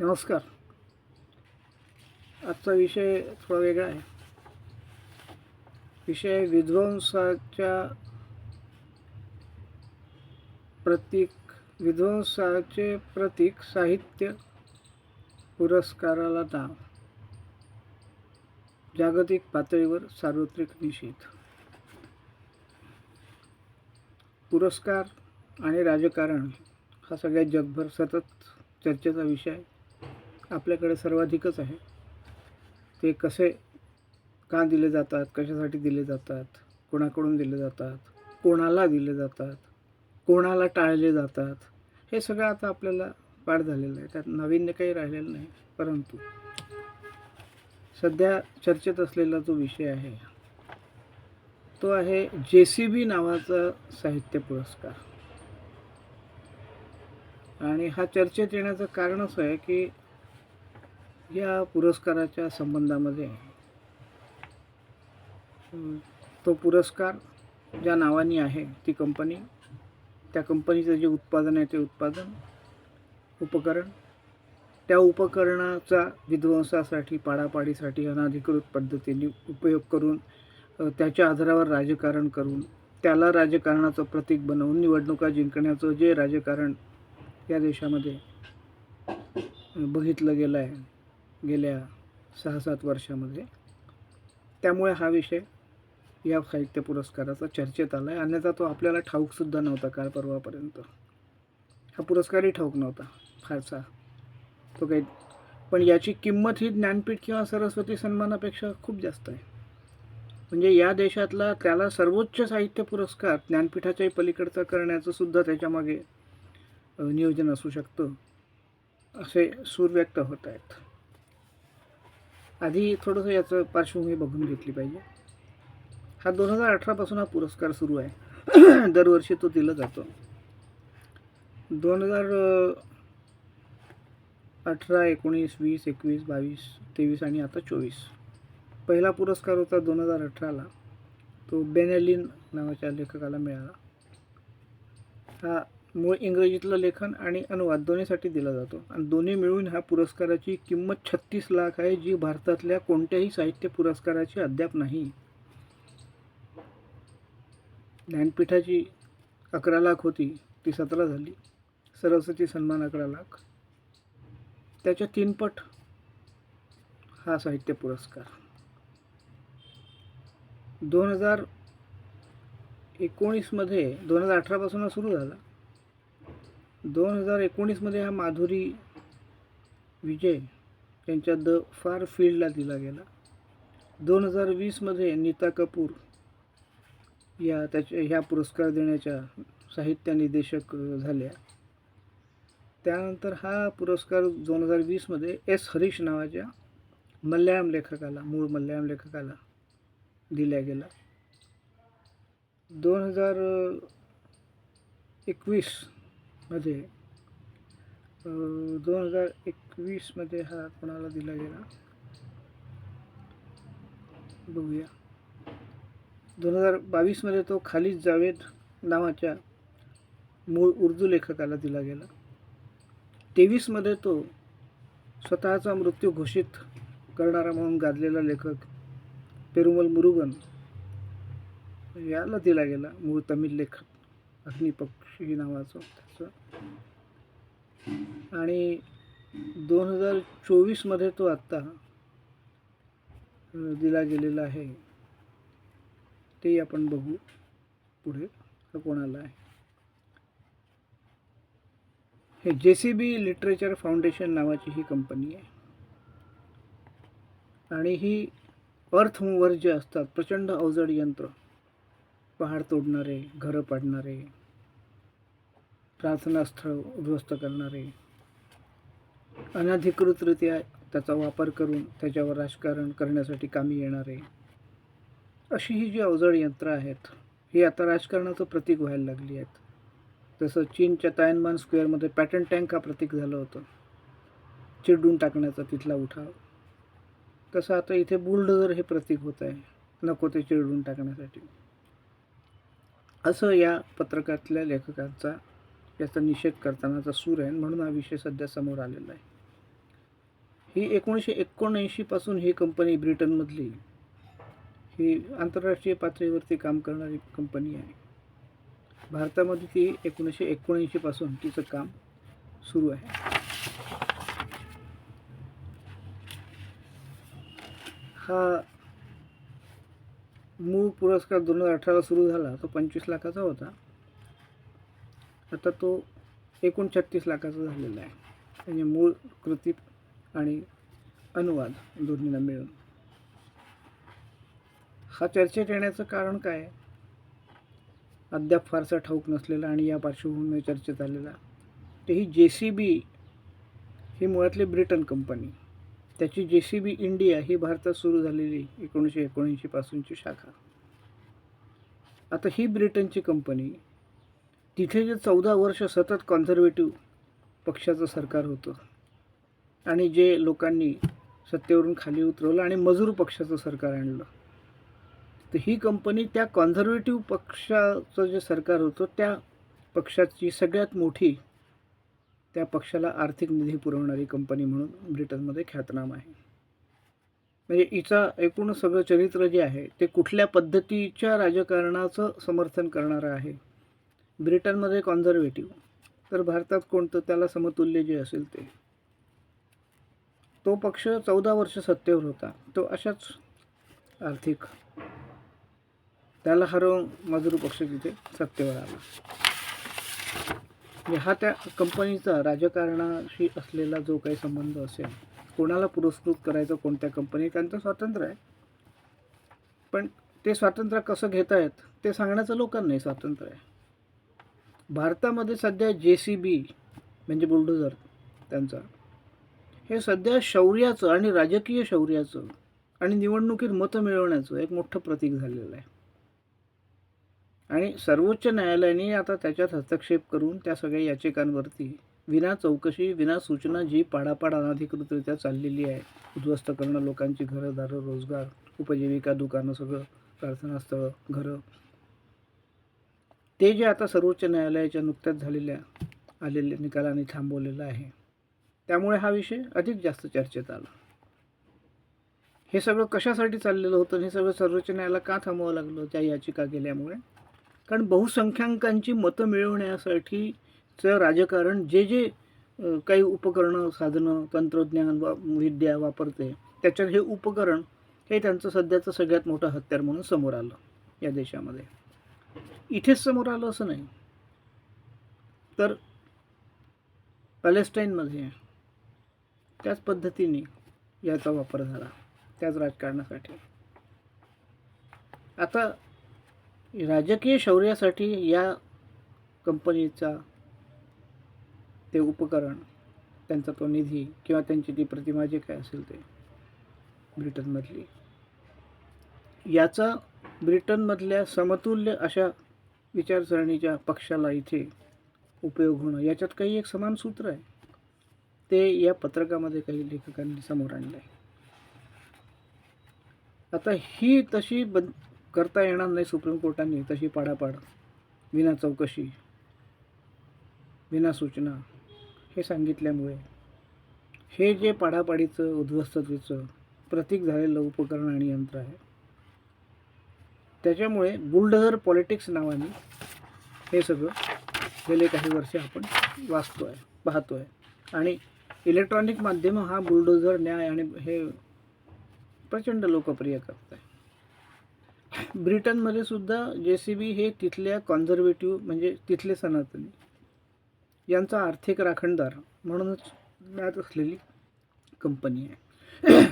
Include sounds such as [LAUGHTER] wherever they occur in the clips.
नमस्कार. आजचा विषय थोडा वेगळा आहे. विषय विध्वंसाच्या प्रतीक विध्वंसाचे प्रतीक साहित्य पुरस्काराला नाव जागतिक पातळीवर सार्वत्रिक निषेध. पुरस्कार आणि राजकारण हा सगळ्या जगभर सतत चर्चेचा विषय आहे. आपल्याकडे सर्वाधिकच आहे. ते कसे का दिले जातात कशासाठी दिले जातात कोणाकडून दिले जातात कोणाला दिले जातात कोणाला टाळले जातात हे सगळं आता आपल्याला पाठ झालेलं आहे. त्यात नाविन्य काही राहिलेलं नाही परंतु सध्या चर्चेत असलेला जो विषय आहे तो आहे जे सी बी नावाचा साहित्य पुरस्कार. आणि हा चर्चेत येण्याचं कारण असं आहे की या पुरस्काराच्या संबंधामध्ये तो पुरस्कार ज्या नावाने आहे ती कंपनी त्या कंपनीचं जे उत्पादन आहे ते उत्पादन उपकरण त्या उपकरणाचा विध्वंसासाठी पाडापाडीसाठी अनाधिकृत पद्धतीने उपयोग करून त्याच्या आधारावर राजकारण करून त्याला राजकारणाचं प्रतीक बनवून निवडणुका जिंकण्याचं जे राजकारण या देशामध्ये बघितलं गेलं आहे. गेल्या सहा सात वर्षामध्ये. त्यामुळे हा विषय या साहित्य पुरस्काराचा चर्चेत आला आहे अन्यथा तो आपल्याला ठाऊकसुद्धा नव्हता काल परवापर्यंत. हा पुरस्कारही ठाऊक नव्हता. फारसा. तो काही पण याची किंमत ही ज्ञानपीठ किंवा सरस्वती सन्मानापेक्षा खूप जास्त आहे. म्हणजे या देशातला त्याला सर्वोच्च साहित्य पुरस्कार ज्ञानपीठाच्याही पलीकडचा करण्याचं सुद्धा त्याच्यामागे नियोजन असू शकतं असे सूर व्यक्त होत आहेत. आधी थोडंसं याचं पार्श्वभूमी बघून घेतली पाहिजे. हा दोन हजार अठरापासून हा पुरस्कार सुरू आहे. [CLEARS THROAT] दरवर्षी तो दिला जातो. दोन हजार अठरा एकोणीस वीस एकवीस बावीस तेवीस आणि आता चोवीस. पहिला पुरस्कार होता दोन हजार अठराला. तो बेनेलिन नावाच्या लेखकाला मिळाला. हा मूळ इंग्रजीतलं लेखन आणि अनुवाद दोन्हीसाठी दिला जातो. आणि दोन्ही मिळून ह्या पुरस्काराची किंमत छत्तीस लाख आहे जी भारतातल्या कोणत्याही साहित्य पुरस्काराची अद्याप नाही. ज्ञानपीठाची अकरा लाख होती ती सतरा झाली. सरस्वती सन्मान अकरा लाख. त्याच्या तीनपट हा साहित्य पुरस्कार. दोन हजार एकोणीसमध्ये दोन हजार अठरापासून सुरू झाला. दोन हजार एकोणीसमध्ये हा माधुरी विजय यांच्या द फार फील्डला दिला गेला. दोन हजार वीसमध्ये नीता कपूर या त्याच्या ह्या पुरस्कार देण्याच्या साहित्य निदेशक झाल्या. त्यानंतर हा पुरस्कार दोन हजार वीसमध्ये एस हरीश नावाच्या मल्याळम लेखकाला मूळ मल्याळम लेखकाला दिला गेला. दोन हजार एकवीस मध्ये दोन हजार एकवीसमध्ये हा कोणाला दिला गेला? बघूया. दोन हजार बावीसमध्ये तो खालिद जावेद नावाच्या मूळ उर्दू लेखकाला दिला गेला. तेवीसमध्ये तो स्वतःचा मृत्यू घोषित करणारा म्हणून गाजलेला लेखक पेरुमल मुरुगन याला दिला गेला मूळ तमिळ लेखक अग्निपक्षी नावाचं त्याचं आणि दोन हजार चोवीसमध्ये तो आत्ता दिला गेलेला आहे. ते आपण बघू पुढे कोणाला आहे. हे जे सी बी लिटरेचर फाउंडेशन नावाची ही कंपनी आहे. आणि ही अर्थमूवर जे असतात प्रचंड अवजड यंत्र पहाड तोडणारे घरं पाडणारे प्रार्थनास्थळ उद्ध्वस्त करणारे. अनधिकृतरित्या त्याचा वापर करून त्याच्यावर राजकारण करण्यासाठी कामी येणारे. अशी ही जी अवजड यंत्र आहेत ही आता राजकारणाचं प्रतीक व्हायला लागली आहेत. जसं चीनच्या तायनमान स्क्वेअरमध्ये पॅटर्न टँक हा प्रतीक झालं होतं. चिडून टाकण्याचा तिथला उठाव. तसं आता इथे बुलडोझर हे प्रतीक होत आहे. नको ते चिरडून टाकण्यासाठी. असं या पत्रकातल्या लेखकांचा याचा निषेध करतानाचा सूर आहे. म्हणून हा विषय सध्या समोर आलेला आहे. ही एकोणीसशे एकोणऐंशीपासून ही कंपनी ब्रिटनमधली ही आंतरराष्ट्रीय पातळीवरती काम करणारी कंपनी आहे. भारतामध्ये ती एकोणीसशे एकोणऐंशीपासून तिचं काम सुरू आहे. हा मूळ पुरस्कार दोन हजार अठराला सुरू झाला. तो पंचवीस लाखाचा होता. आता तो एकूण छत्तीस लाखाचा झालेला आहे. म्हणजे मूळ कृती आणि अनुवाद दोन्हीला मिळून. हा चर्चेत येण्याचं कारण काय? अद्याप फारसा ठाऊक नसलेला आणि या पार्श्वभूमीवर चर्चेत आलेला. तर ही जे सी बी ही मुळातली ब्रिटन कंपनी. त्याची जे सी बी इंडिया ही भारतात सुरू झालेली एकोणीसशे एकोणऐंशीपासूनची शाखा. आता ही ब्रिटनची कंपनी तिथे जे चौदा वर्ष सतत कॉन्झर्वेटिव्ह पक्षाचं सरकार होतं आणि जे लोकांनी सत्तेवरून खाली उतरवलं आणि मजूर पक्षाचं सरकार आणलं तर ही कंपनी त्या कॉन्झर्वेटिव्ह पक्षाचं जे सरकार होतं त्या पक्षाची सगळ्यात मोठी त्या पक्षाला आर्थिक निधी पुरवणारी कंपनी म्हणून ब्रिटनमध्ये ख्यातनाम आहे. म्हणजे हिचा एकूण सगळं चरित्र जे आहे ते कुठल्या पद्धतीच्या राजकारणाचं समर्थन करणारं आहे ब्रिटनमध्ये कॉन्झर्वेटिव्ह तर भारतात कोणतं? त्याला समतुल्य जे असेल ते. तो पक्ष चौदा वर्ष सत्तेवर होता. तो अशाच आर्थिक त्याला हरवून मजूर पक्ष तिथे सत्तेवर आला. म्हणजे हा त्या कंपनीचा राजकारणाशी असलेला जो काही संबंध असेल कोणाला पुरस्कृत करायचं कोणत्या कंपनी त्यांचं स्वातंत्र्य आहे. पण ते स्वातंत्र्य कसं घेत आहेत ते सांगण्याचं लोकांनाही स्वातंत्र्य आहे. भारतामध्ये सध्या जे सी बी म्हणजे बुलडोझर त्यांचा. हे सध्या शौर्याचं आणि राजकीय शौर्याचं आणि निवडणुकीत मतं मिळवण्याचं एक मोठं प्रतीक झालेलं आहे. आणि सर्वोच्च न्यायालयाने आता त्याच्यात हस्तक्षेप करून त्या सगळ्या याचिकांवरती विना चौकशी विना सूचना जी पाडापाड अनधिकृतरित्या चाललेली आहे उद्ध्वस्त करणं लोकांची घरं दारं रोजगार उपजीविका दुकानं सगळं प्रार्थनास्थळं घरं ते जे आता सर्वोच्च न्यायालयाच्या नुकत्याच झालेल्या आलेल्या निकालाने थांबवलेलं आहे त्यामुळे हा विषय अधिक जास्त चर्चेत आला. हे सगळं कशासाठी चाललेलं होतं? हे सगळं सर्वोच्च न्यायालयाला का थांबवावं लागलं त्या याचिका केल्यामुळे कारण बहुसंख्यांकांची मतं मिळवण्यासाठीचं राजकारण जे जे काही उपकरणं साधनं तंत्रज्ञान वा विद्या वापरते त्याच्यात हे उपकरण हे त्यांचं सध्याचं सगळ्यात मोठं हत्यार म्हणून समोर आलं या देशामध्ये. इथेच समोर आलं असं नाही. तर पॅलेस्टाईनमध्ये त्याच पद्धतीने याचा वापर झाला त्याच राजकारणासाठी. आता राजकीय शौर्यासाठी या कंपनीचा ते उपकरण त्यांचा तो निधी किंवा त्यांची ती प्रतिमा जे काय असेल ते ब्रिटनमधली याचा ब्रिटनमधल्या समतुल्य अशा विचारसरणीच्या पक्षाला इथे उपयोग होणं याच्यात काही एक समान सूत्र आहे. ते या पत्रकामध्ये काही लेखकांनी समोर आणलं आहे आता ही तशी बंद करता येणार नाही सुप्रीम कोर्टाने तशी पाडापाड विना चौकशी विना सूचना हे सांगितल्यामुळे हे जे पाडापाडीचं उद्ध्वस्ततेचं प्रतीक झालेलं उपकरण आणि यंत्र आहे त्याच्यामुळे बुलडझर पॉलिटिक्स नावाने हे सगळं गेले काही वर्ष आपण वाचतो आहे पाहतो आहे आणि इलेक्ट्रॉनिक माध्यमं हा बुलडोझर न्याय आणि हे प्रचंड लोकप्रिय करत आहे ब्रिटनमध्ये सुद्धा जे सी बी हे तिथल्या कॉन्झर्वेटिव्ह म्हणजे तिथले सनातनी यांचा आर्थिक राखणदार म्हणूनच मिळत असलेली कंपनी आहे.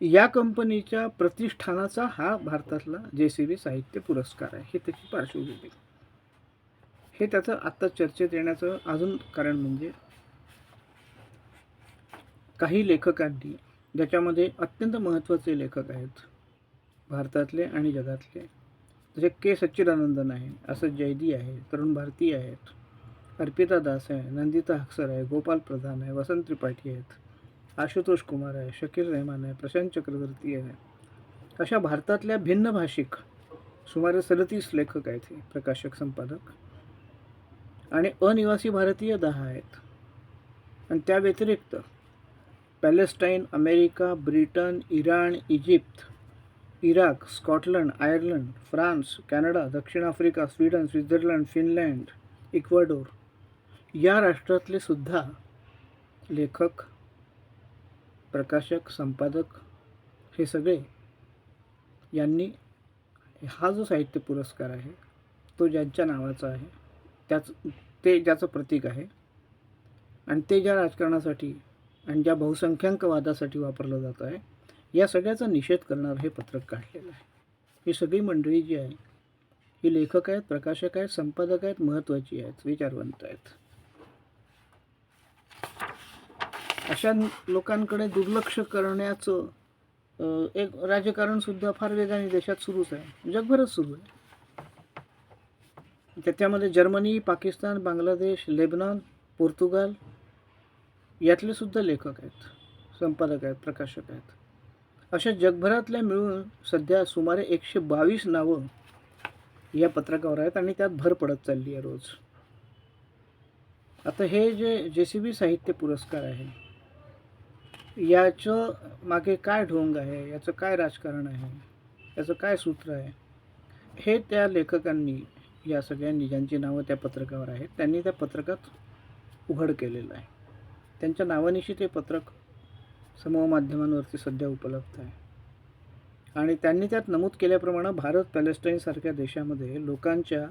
या कंपनीच्या प्रतिष्ठानाचा हा भारतातला जे सी बी साहित्य पुरस्कार आहे. हे त्याची पार्श्वभूमी. हे त्याचं आत्ता चर्चेत येण्याचं अजून कारण म्हणजे काही लेखकांनी ज्याच्यामध्ये अत्यंत महत्त्वाचे लेखक आहेत भारतातले आणि जगातले जसे के सच्चिदानंदन आहे असं जयदी आहे तरुण भारती आहेत अर्पिता दास आहे नंदिता अक्सर आहे गोपाल प्रधान आहे वसंत त्रिपाठी आहेत आशुतोष कुमार आहे शकीर रहमान आहे प्रशांत चक्रवर्ती आहे. अशा भारतातल्या भिन्न भाषिक सुमारे सदतीस लेखक आहेत हे प्रकाशक संपादक. आणि अनिवासी भारतीय दहा आहेत. आणि त्या व्यतिरिक्त Palestine America Britain Iran Egypt Iraq Scotland Ireland France Canada दक्षिण Africa Sweden Switzerland Finland Ecuador या राष्ट्रातले सुद्धा लेखक प्रकाशक संपादक हे सगळे यांनी हा जो साहित्य पुरस्कार आहे तो ज्यांच्या नावाचा आहे त्याच ते ज्याचं प्रतीक आहे आणि ते ज्या राजकारणासाठी आणि ज्या बहुसंख्याकवादासाठी वापरलं जात आहे या सगळ्याचा निषेध करणारं हे पत्रक काढलेलं आहे. ही सगळी मंडळी जी आहे ही लेखक आहेत प्रकाशक आहेत संपादक आहेत महत्त्वाची आहेत विचारवंत आहेत. अशा लोकांकडे दुर्लक्ष करण्याचं एक राजकारणसुद्धा फार वेगाने देशात सुरूच आहे. जगभरच सुरू आहे. त्याच्यामध्ये Germany Pakistan Bangladesh Lebanon Portugal यातले सुद्धा लेखक आहेत संपादक आहेत प्रकाशक आहेत. अशा जगभरातल्या मिळून सध्या सुमारे एकशे बावीस नावं या पत्रकावर आहेत आणि त्यात भर पडत चालली आहे रोज. आता हे जे जे सी बी साहित्य पुरस्कार आहे याचं मागे काय ढोंग आहे? याचं काय राजकारण आहे? याचं काय सूत्र आहे? हे त्या लेखकांनी या सगळ्यांनी ज्यांची नावं त्या पत्रकावर आहेत त्यांनी त्या पत्रकात उघड केलेलं आहे. त्यांच्या नावानिशी ते पत्रक समूह माध्यमांवरती सध्या उपलब्ध आहे. आणि त्यांनी त्यात नमूद केल्याप्रमाणे भारत पॅलेस्टाईनसारख्या देशामध्ये लोकांच्या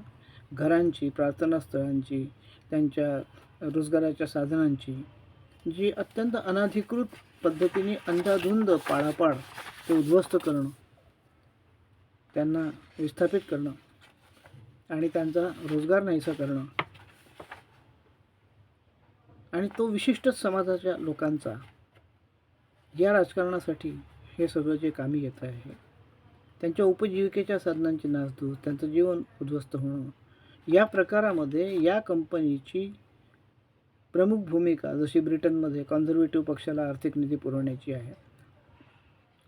घरांची प्रार्थनास्थळांची त्यांच्या रोजगाराच्या साधनांची जी अत्यंत अनाधिकृत पद्धतीने अंधाधुंद पाळापाड ते उद्ध्वस्त करणं त्यांना विस्थापित करणं आणि त्यांचा रोजगार नाहीसा करणं आणि तो विशिष्ट समाजाच्या लोकांचा या राजकारणासाठी हे सगळं जे कामी येत आहे त्यांच्या उपजीविकेच्या साधनांची नासधूस त्यांचं जीवन उद्ध्वस्त होणं या प्रकारामध्ये या कंपनीची प्रमुख भूमिका जशी ब्रिटनमध्ये कॉन्झर्वेटिव्ह पक्षाला आर्थिक निधी पुरवण्याची आहे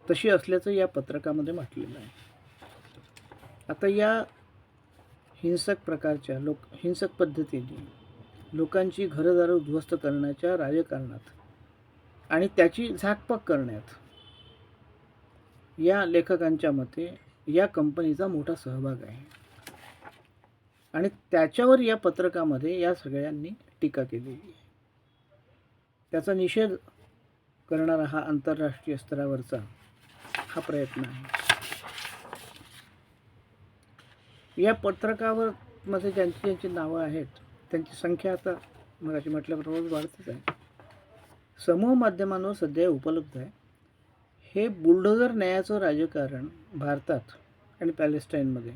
तशी असल्याचं या पत्रकामध्ये म्हटलेलं आहे. आता या हिंसक प्रकारच्या लोक हिंसक पद्धतीने लोकांची घरदारं उद्ध्वस्त करण्याच्या राजकारणात आणि त्याची झाकपाक करण्यात या लेखकांच्या मते या कंपनीचा मोठा सहभाग आहे. आणि त्याच्यावर या पत्रकामध्ये या सगळ्यांनी टीका केलेली आहे. त्याचा निषेध करणारा हा आंतरराष्ट्रीय स्तरावरचा हा प्रयत्न आहे. या पत्रकावर मध्ये ज्यांची ज्यांची नावं आहेत त्यांची संख्या आता मगाशी म्हटल्याप्रमाणे वाढतच आहे. समूह माध्यमांवर सध्या उपलब्ध आहे. हे बुलडोझर न्यायाचं राजकारण भारतात आणि पॅलेस्टाईनमध्ये.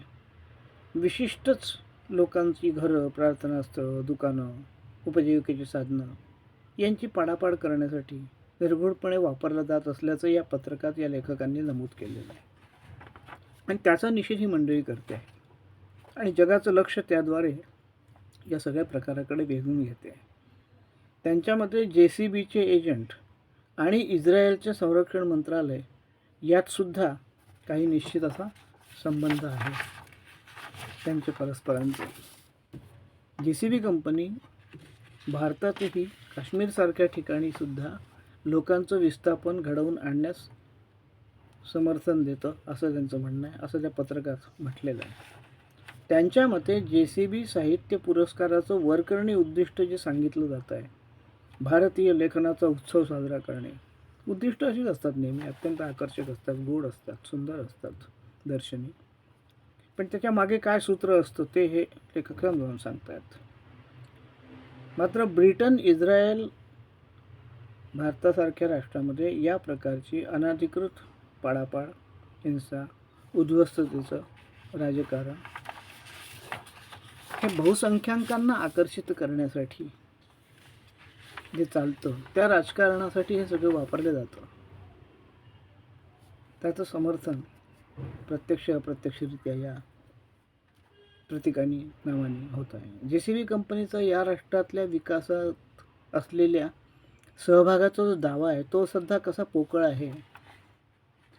विशिष्टच लोकांची घरं प्रार्थनास्थळं दुकानं उपजीविकेची साधनं यांची पाडापाड करण्यासाठी निर्भूळपणे वापरला जात असल्याचं या पत्रकात या लेखकांनी नमूद केलेलं आहे. आणि त्याचा निषेध ही मंडळी करते आहे. आणि जगाचं लक्ष त्याद्वारे या सगळ्या प्रकाराकडे वेधून घेते आहे. त्यांच्यामध्ये जे सी बीचे एजंट आणि इस्रायलचे संरक्षण मंत्रालय यातसुद्धा काही निश्चित असा संबंध आहे. त्यांचे परस्परांचे. जे सी बी कंपनी भारतातही काश्मीरसारख्या ठिकाणी सुद्धा लोकांचं विस्थापन घडवून आणण्यास समर्थन देतं असं त्यांचं म्हणणं आहे असं त्या पत्रकात म्हटलेलं आहे. त्यांच्या मते जे सी बी साहित्य पुरस्काराचं वरकरणी उद्दिष्ट जे सांगितलं जात आहे भारतीय लेखनाचा उत्सव साजरा करणे उद्दिष्ट अशीच असतात नेहमी अत्यंत आकर्षक असतात गोड असतात सुंदर असतात दर्शनी. पण त्याच्यामागे काय सूत्र असतं ते हे लेखक समजावून सांगतायत मात्र ब्रिटन इस्रायल भारतासारख्या राष्ट्रामध्ये या प्रकारची अनाधिकृत पाडापाड हिंसा उद्ध्वस्ततेचं राजकारण हे बहुसंख्याकांना आकर्षित करण्यासाठी जे चालतं त्या राजकारणासाठी हे सगळं वापरलं जातं. त्याचं समर्थन प्रत्यक्ष अप्रत्यक्षरित्या या प्रतीकाने नावाने होत आहे. जे सी बी कंपनीचा या राष्ट्रातल्या विकासात असलेल्या सहभागाचा जो दावा आहे तो सध्या कसा पोकळ आहे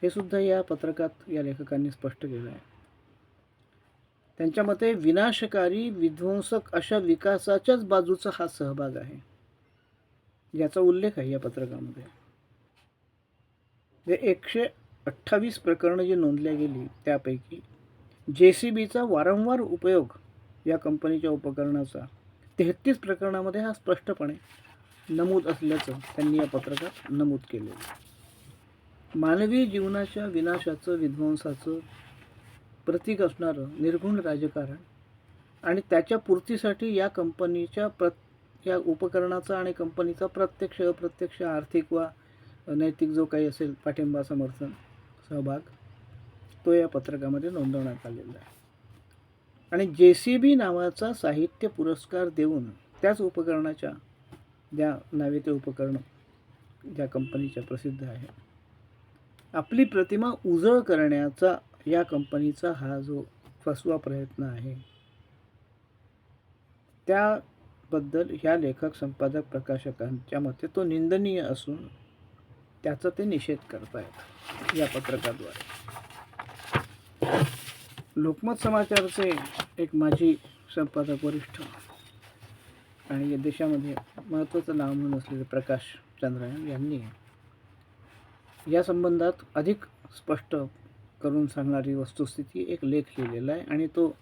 हे सुद्धा या पत्रकात या लेखकांनी स्पष्ट केलं आहे. त्यांच्या मते विनाशकारी विध्वंसक अशा विकासाच्याच बाजूचा हा सहभाग आहे याचा उल्लेख आहे या पत्रकामध्ये. जे एकशे अठ्ठावीस प्रकरणं जी नोंदल्या गेली त्यापैकी जे सी बीचा वारंवार उपयोग या कंपनीच्या उपकरणाचा तेहतीस प्रकरणामध्ये हा स्पष्टपणे नमूद असल्याचं त्यांनी या पत्रकात नमूद केलेलं मानवी जीवनाच्या विनाशाचं विध्वंसाचं प्रतीक असणारं निर्गुण राजकारण आणि त्याच्या पूर्तीसाठी या कंपनीच्या प्रत या उपकरणाचा आणि कंपनीचा प्रत्यक्ष अप्रत्यक्ष आर्थिक वा नैतिक जो काही असेल पाठिंबा समर्थन सहभाग तो या पत्रकामध्ये नोंदवण्यात आलेला आहे. आणि जे सी बी नावाचा साहित्य पुरस्कार देऊन त्याच उपकरणाच्या ज्या नावे ते उपकरण ज्या कंपनीच्या प्रसिद्ध आहे आपली प्रतिमा उजळ करण्याचा या कंपनीचा हा जो फसवा प्रयत्न आहे त्याबद्दल ह्या लेखक संपादक प्रकाशकांच्या मते तो निंदनीय असून त्याचा ते निषेध करतायत या पत्रकाद्वारे. लोकमत समाचारचे एक माजी संपादक वरिष्ठ आणि या देशामध्ये महत्त्वाचं नाव म्हणून असलेले प्रकाश चंद्रायन यांनी या संबंधात अधिक स्पष्ट करून सांगणारी वस्तुस्थिती एक लेख लिहिलेला आहे आणि तो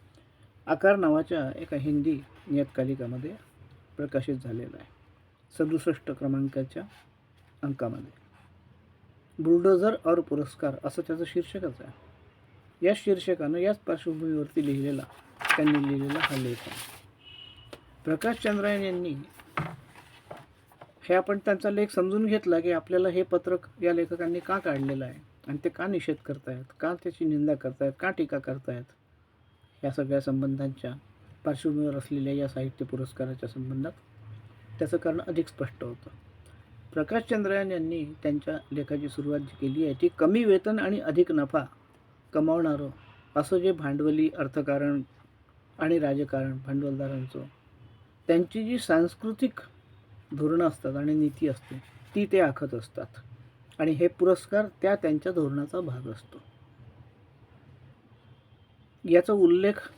आकार नावाच्या एका हिंदी नियतकालिकामध्ये प्रकाशित झालेला आहे. सदुसष्ट क्रमांकाच्या अंकामध्ये. बुलडोझर और पुरस्कार असं त्याचं शीर्षकच आहे. या शीर्षकानं याच पार्श्वभूमीवरती लिहिलेला त्यांनी लिहिलेला हा लेख आहे. प्रकाश चंद्रायन यांनी हे आपण त्यांचा लेख समजून घेतला की आपल्याला हे पत्रक या लेखकांनी का काढलेलं आहे आणि ते का निषेध करतायत का त्याची निंदा करतायत का टीका करतायत या सगळ्या संबंधांच्या पार्श्वभूमीवर असलेल्या या साहित्य पुरस्काराच्या संबंधात त्याचं कारण अधिक स्पष्ट होतं. प्रकाश चंद्रयान यांनी त्यांच्या लेखाची सुरुवात जी केली आहे ती कमी वेतन आणि अधिक नफा कमावणारं असं जे भांडवली अर्थकारण आणि राजकारण भांडवलदारांचं. त्यांची जी सांस्कृतिक धोरणं असतात आणि नीती असते ती ते आखत असतात. आणि हे पुरस्कार त्या त्यांच्या धोरणाचा भाग असतो. याचा उल्लेख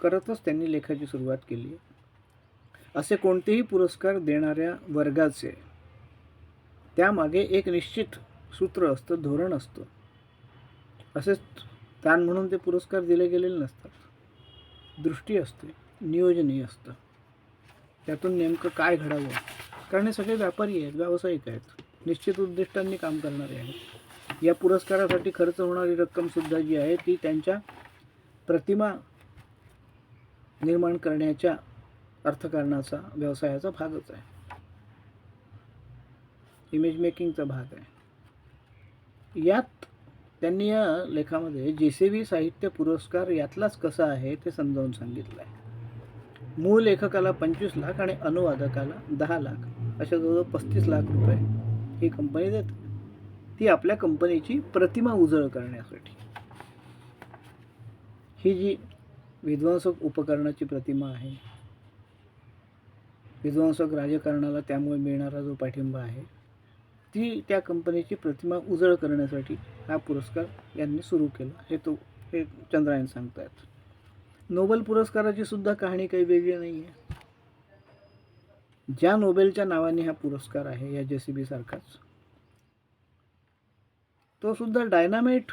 करतच त्यांनी लेखाची सुरुवात केली. असे कोणतेही पुरस्कार देणाऱ्या वर्गाचे त्यामागे एक निश्चित सूत्र असतं धोरण असतं. असेच ताण म्हणून ते पुरस्कार दिले गेलेले नसतात. दृष्टी असते नियोजनही असतं. त्यातून नेमकं काय घडावं? कारण हे सगळे व्यापारी आहेत व्यावसायिक आहेत. निश्चित उद्दिष्टांनी काम करणारे आहेत. या पुरस्कारासाठी खर्च होणारी रक्कमसुद्धा जी आहे ती त्यांच्या प्रतिमा निर्माण करण्याच्या अर्थकारणाचा व्यवसायाचा भागच आहे. इमेज मेकिंगचा भाग आहे. यात त्यांनी या लेखामध्ये जे सी बी साहित्य पुरस्कार यातलाच कसा आहे ते समजावून सांगितलं आहे मूळ लेखकाला पंचवीस लाख आणि अनुवादकाला दहा लाख अशा जवळजवळ पस्तीस लाख रुपये ही कंपनी देते. ती आपल्या कंपनीची प्रतिमा उजळ करण्यासाठी. ही जी विध्वंसक उपकरणाची प्रतिमा आहे विध्वंसक राजकारणाला त्यामुळे मिळणारा जो पाठिंबा आहे ती त्या कंपनीची प्रतिमा उजळ करण्यासाठी हा पुरस्कार यांनी सुरू केला. हे तो हे चंद्रायन सांगतायत. नोबेल पुरस्काराची सुद्धा कहाणी काही वेगळी नाही आहे ज्या नोबेलच्या नावाने हा पुरस्कार आहे या जे सी बी सारखाच तो सुद्धा डायनामाइट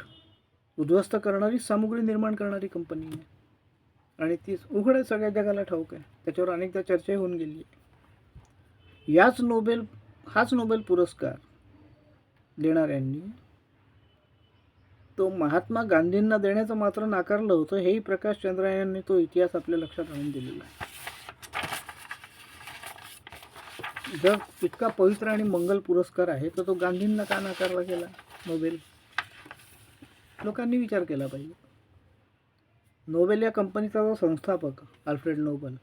उद्ध्वस्त करणारी सामुग्री निर्माण करणारी कंपनी आहे. आणि ती उघड सगळ्या जगाला ठाऊक आहे. त्याच्यावर अनेकदा चर्चा होऊन गेली आहे. याच नोबेल हाच नोबेल पुरस्कार देणाऱ्यांनी. तो महात्मा गांधींना देण्याचं मात्र नाकारलं होतं हेही प्रकाश चंद्र यांनी तो इतिहास आपल्या लक्षात आणून दिलेला आहे. जर इतका पवित्र आणि मंगल पुरस्कार आहे तर तो गांधींना का नाकारला गेला? नोबेल. लोकांनी विचार केला पाहिजे. नोबेल या कंपनीचा जो संस्थापक अल्फ्रेड नोबल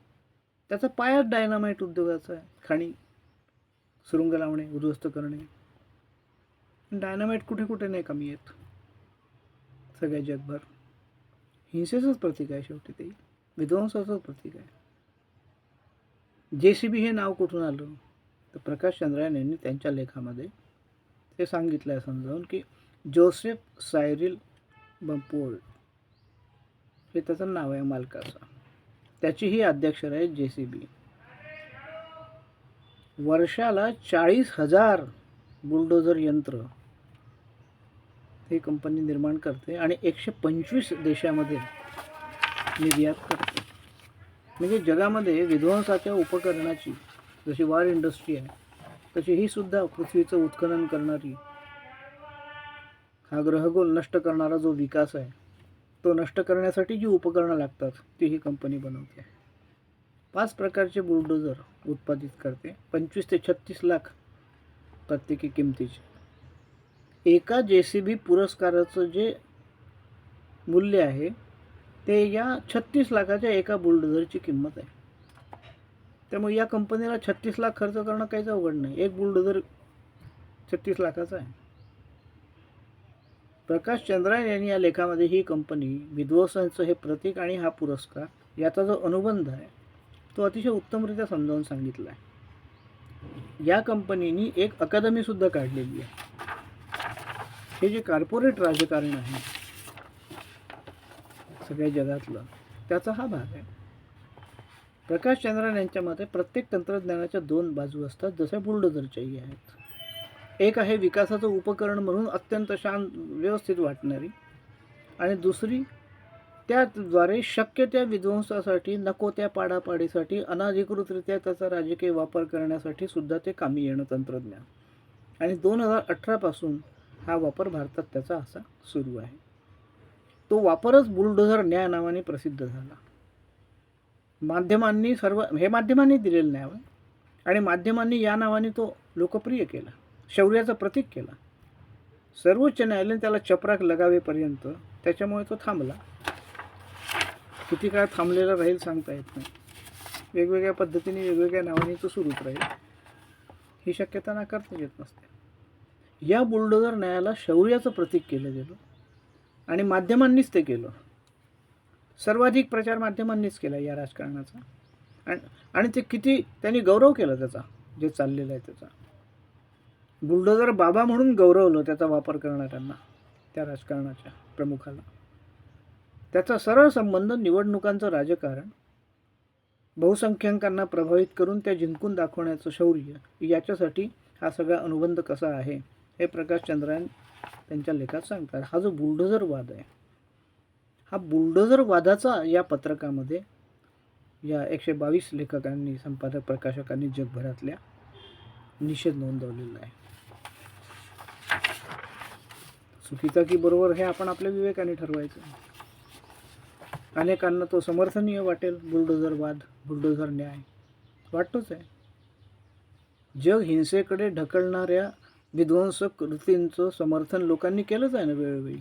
त्याचा पायाच डायनामाइट उद्योगाचा आहे. खाणी सुरुंग लावणे उद्ध्वस्त करणे डायनामाइट कुठे कुठे नाही कमी आहेत सगळ्या जगभर. हिंसेचंच प्रतीक आहे शेवटी ते. विध्वंसाचंच प्रतीक आहे. जे सी बी हे नाव कुठून आलं? तर प्रकाश चंद्रायन यांनी त्यांच्या लेखामध्ये ते सांगितलं आहे समजावून की जोसेफ सायरिल बंपोल हे त्याचं नाव आहे मालकाचं. त्याची ही अध्यक्षर आहे जे सी बी वर्षाला चाळीस हजार बुलडोझर यंत्र ही कंपनी निर्माण करते आणि एकशे पंचवीस देशामध्ये निर्यात करते. म्हणजे जगामध्ये विध्वंसाच्या उपकरणाची जशी वार इंडस्ट्री आहे तशी ही सुद्धा पृथ्वीचं उत्खनन करणारी हा ग्रहगोल नष्ट करणारा जो विकास आहे तो नष्ट करण्यासाठी जी उपकरणं लागतात ती ही कंपनी बनवते. पाच प्रकारचे बुलडोजर उत्पादित करते. पंचवीस ते छत्तीस लाख प्रत्येकी किमतीचे. एका जे सी बी पुरस्काराचं जे मूल्य आहे ते या छत्तीस लाखाच्या एका बुलडोझरची किंमत आहे. त्यामुळे या कंपनीला छत्तीस लाख खर्च करणं काहीच अवघड नाही. एक बुलडोझर छत्तीस लाखाचा आहे. प्रकाश चंद्रायन यांनी या लेखामध्ये ही कंपनी विध्वंसांचं हे प्रतीक आणि हा पुरस्कार याचा जो अनुबंध आहे तो अतिशय उत्तमरित्या समजावून सांगितला आहे. या कंपनीनी एक अकादमीसुद्धा काढलेली आहे. हे जे कार्पोरेट राजकारण आहे सगळ्या जगातलं त्याचा हा भाग आहे. प्रकाश चंद्रन यांच्या मते प्रत्येक तंत्रज्ञानाच्या दोन बाजू असतात जशा बुलडोझरच्याही आहेत. एक आहे विकासाचं उपकरण म्हणून अत्यंत शांत व्यवस्थित वाटणारी आणि दुसरी त्याद्वारे शक्य त्या विध्वंसासाठी नको त्या पाडापाडीसाठी अनाधिकृतरित्या त्याचा राजकीय वापर करण्यासाठी सुद्धा ते कामी येणं तंत्रज्ञान. आणि दोन हजार अठरापासून हा वापर भारतात त्याचा असा सुरू आहे. तो वापरच बुलडोझर न्याय नावाने प्रसिद्ध झाला. माध्यमांनी सर्व हे माध्यमांनी दिलेलं न्याय आणि माध्यमांनी या नावाने तो लोकप्रिय केला. शौर्याचं प्रतीक केला. सर्वोच्च न्यायालयाने त्याला चपराक लगावेपर्यंत त्याच्यामुळे तो थांबला. किती काळ थांबलेला राहील सांगता येत नाही. वेगवेगळ्या पद्धतीने वेगवेगळ्या नावाने तो सुरूच राहील. ही शक्यता नाकारता येत नसते. या बुलडोझर न्यायाला शौर्याचं प्रतीक केलं गेलं आणि माध्यमांनीच ते केलं. सर्वाधिक प्रचार माध्यमांनीच केला या राजकारणाचा. आणि आणि ते किती त्यांनी गौरव केला त्याचा जे चाललेलं आहे त्याचा. बुलडोझर बाबा म्हणून गौरवलं त्याचा वापर करणाऱ्यांना त्या राजकारणाच्या प्रमुखाला. त्याचा सरळ संबंध निवडणुकांचं राजकारण बहुसंख्यांकांना प्रभावित करून त्या जिंकून दाखवण्याचं शौर्य याच्यासाठी हा सगळा अनुबंध कसा आहे हे प्रकाश चंद्रायन त्यांच्या लेखात सांगतात. हा जो बुलडोझर वाद आहे हा बुलडोझर वादाचा या पत्रकामध्ये या एकशे बावीस लेखकांनी संपादक प्रकाशकांनी जगभरातल्या निषेध नोंदवलेला आहे. चुकीचा की बरोबर हे आपण आपल्या विवेकाने ठरवायचं. अनेकांना तो समर्थनीय वाटेल बुलडोझर वाद बुलडोझर न्याय. वाटतोच आहे. जग हिंसेकडे ढकलणाऱ्या विध्वंसक कृतींचं समर्थन लोकांनी केलंच आहे ना वेळोवेळी?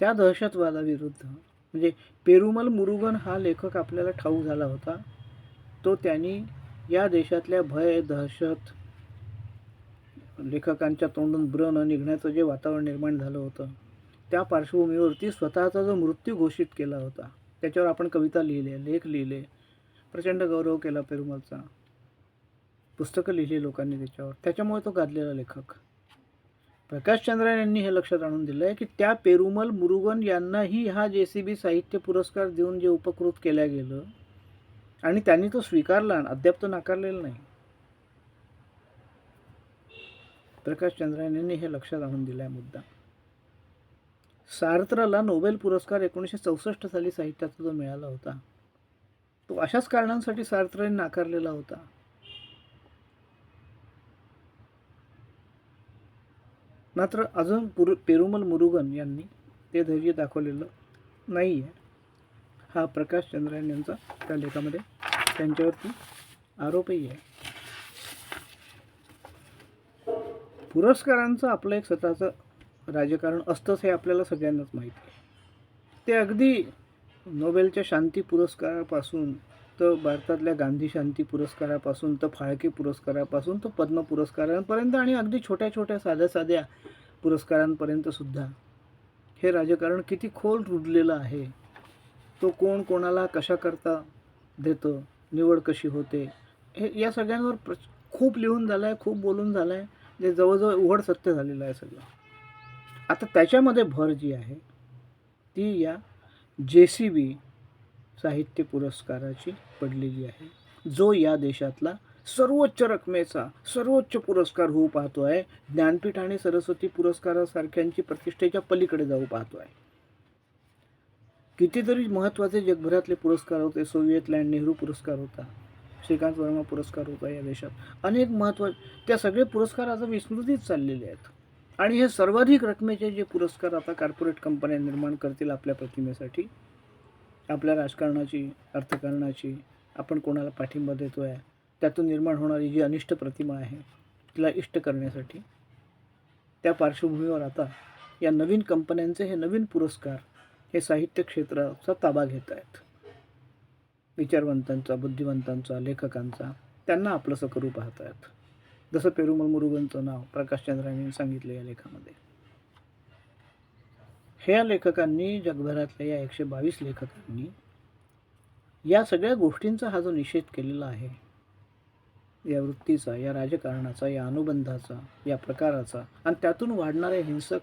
त्या दहशतवादाविरुद्ध म्हणजे पेरुमल मुरुगन हा लेखक आपल्याला ठाऊक झाला होता. तो त्यांनी या देशातल्या भय दहशत लेखकांच्या तोंडून ब्र न निघण्याचं जे वातावरण निर्माण झालं होतं त्या पार्श्वभूमीवरती स्वतःचा जो मृत्यू घोषित केला होता त्याच्यावर आपण कविता लिहिले लेख लिहिले प्रचंड गौरव केला पेरुमलचा. पुस्तकं लिहिली लोकांनी त्याच्यावर. त्याच्यामुळे तो गाजलेला लेखक. प्रकाशचंद्रन यांनी हे लक्षात आणून दिलं आहे की त्या पेरुमल मुरुगन यांनाही हा जे सी बी साहित्य पुरस्कार देऊन जे उपकृत केल्या गेलं आणि त्यांनी तो स्वीकारला अद्याप तो नाकारलेला नाही. प्रकाश चंद्रन यांनी हे लक्षात आणून दिलं आहे मुद्दा. सार्त्रला नोबेल पुरस्कार एकोणीसशे चौसष्ट साली साहित्याचा जो मिळाला होता. तो अशाच कारणांसाठी सार्त्रने नाकारलेला होता. मात्र अजून पुर पेरुमल मुरुगन यांनी ते धैर्य दाखवलेलं नाही आहे हा प्रकाश चंद्रयान यांचा त्या लेखामध्ये त्यांच्यावरती आरोपही आहे. पुरस्कारांचं आपलं एक स्वतःचं राजकारण असतंच हे आपल्याला सगळ्यांनाच माहिती आहे. ते अगदी नोबेलच्या शांती पुरस्कारापासून तर भारतातल्या गांधी शांती पुरस्कारापासून तर फाळके पुरस्कारापासून तर पद्म पुरस्कारांपर्यंत आणि अगदी छोट्या छोट्या साध्या साध्या पुरस्कारांपर्यंत सुद्धा. हे राजकारण किती खोल रुजलेलं आहे. तो कोण कोणाला कशा करता देतं निवड कशी होते हे या सगळ्यांवर प्र खूप लिहून झालं आहे खूप बोलून झालं आहे जे जवळजवळ उघड सत्य झालेलं आहे सगळं. आता त्याच्यामध्ये भर जी आहे ती या जे सी बी साहित्य पुरस्काराची पडलेली आहे. जो या देशातला सर्वोच्च रकमेचा सर्वोच्च पुरस्कार होऊ पाहतो आहे ज्ञानपीठ आणि सरस्वती पुरस्कारासारख्यांची प्रतिष्ठेच्या पलीकडे जाऊ पाहतो आहे. कितीतरी महत्त्वाचे जगभरातले पुरस्कार होते सोव्हिएत लँड नेहरू पुरस्कार होता श्रीकांत वर्मा पुरस्कार होता या देशात. अनेक महत्त्व त्या सगळे पुरस्कार आता विस्मृतीत चाललेले आहेत. आणि हे सर्वाधिक रकमेचे जे पुरस्कार आता कॉर्पोरेट कंपन्या निर्माण करतील आपल्या प्रतिमेसाठी आपल्या राजकारणाची अर्थकारणाची आपण कोणाला पाठिंबा देतो आहे त्यातून निर्माण होणारी जी अनिष्ट प्रतिमा आहे तिला इष्ट करण्यासाठी त्या पार्श्वभूमीवर आता या नवीन कंपन्यांचे हे नवीन पुरस्कार हे साहित्य क्षेत्राचा ताबा घेत आहेत. विचारवंतांचा बुद्धिवंतांचा लेखकांचा त्यांना आपलंसं करू पाहत आहेत. जसं पेरुमल मुरुगनचं नाव प्रकाशचंद्र यांनी सांगितलं या लेखामध्ये. ह्या लेखकांनी जगभरातल्या या एकशे बावीस लेखकांनी या सगळ्या गोष्टींचा हा जो निषेध केलेला आहे या वृत्तीचा या राजकारणाचा या अनुबंधाचा या प्रकाराचा आणि त्यातून वाढणाऱ्या हिंसक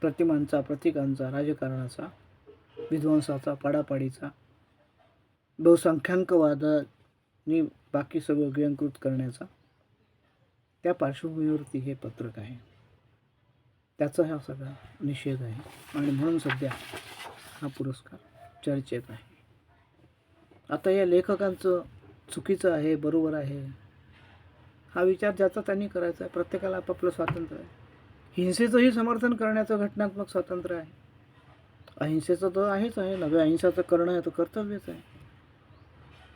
प्रतिमांचा प्रतीकांचा राजकारणाचा विध्वंसाचा पाडापाडीचा बहुसंख्याकवादानी बाकी सगळं गिळंकृत करण्याचा त्या पार्श्वभूमीवरती हे पत्रक आहे. त्याचा हा सगळा निषेध आहे. आणि म्हणून सध्या हा पुरस्कार चर्चेत आहे. आता या लेखकांचं चुकीचं आहे बरोबर आहे. हा विचार ज्याचा त्यांनी करायचा आहे प्रत्येकाला आपापलं स्वातंत्र्य आहे. हिंसेचंही समर्थन करण्याचं घटनात्मक स्वातंत्र्य आहे. अहिंसेचं तर आहेच आहे नव्या अहिंसाचं करणं हे तर कर्तव्यच आहे.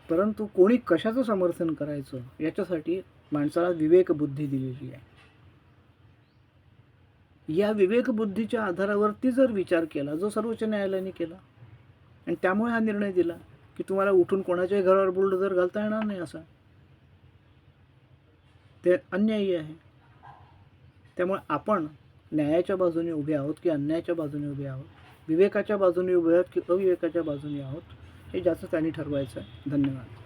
परंतु कोणी कशाचं समर्थन करायचं याच्यासाठी माणसाला विवेकबुद्धी दिलेली आहे. या विवेकबुद्धीच्या आधारावरती जर विचार केला जो सर्वोच्च न्यायालयाने केला आणि त्यामुळे हा निर्णय दिला की तुम्हाला उठून कोणाच्याही घरावर बुलडोजर घालता येणार नाही असा ते अन्यायी आहे. त्यामुळे आपण न्यायाच्या बाजूने उभे आहोत की अन्यायाच्या बाजूने उभे आहोत? विवेकाच्या बाजूने उभे आहोत की अविवेकाच्या बाजूने आहोत? हे जास्त त्यांनी ठरवायचं आहे. धन्यवाद.